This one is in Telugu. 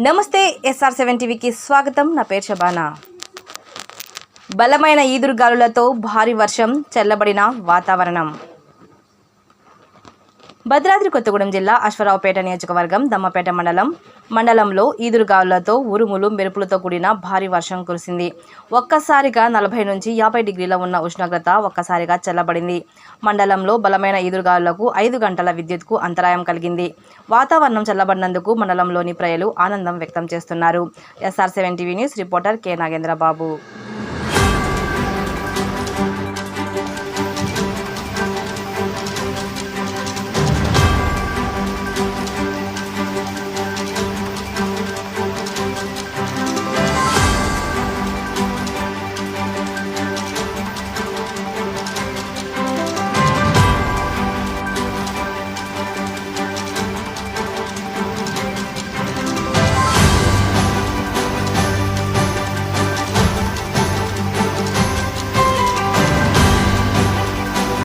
నమస్తే ఎస్ఆర్ సెవెన్ టీవీకి స్వాగతం. నా పేరు శబానా బలమైన ఈదురుగాలులతో భారీ వర్షం చల్లబడిన వాతావరణం. భద్రాద్రి కొత్తగూడెం జిల్లా అశ్వరావుపేట నియోజకవర్గం దమ్మపేట మండలం. మండలంలో ఈదురుగాలులతో ఉరుములు మెరుపులతో కూడిన భారీ వర్షం కురిసింది. ఒక్కసారిగా నలభై నుంచి యాభై డిగ్రీల ఉన్న ఉష్ణోగ్రత ఒక్కసారిగా చల్లబడింది. మండలంలో బలమైన ఈదురుగాలులకు ఐదు గంటల విద్యుత్కు అంతరాయం కలిగింది. వాతావరణం చల్లబడినందుకు మండలంలోని ప్రజలు ఆనందం వ్యక్తం చేస్తున్నారు. SR seven TV news reporter K Nagendrababu.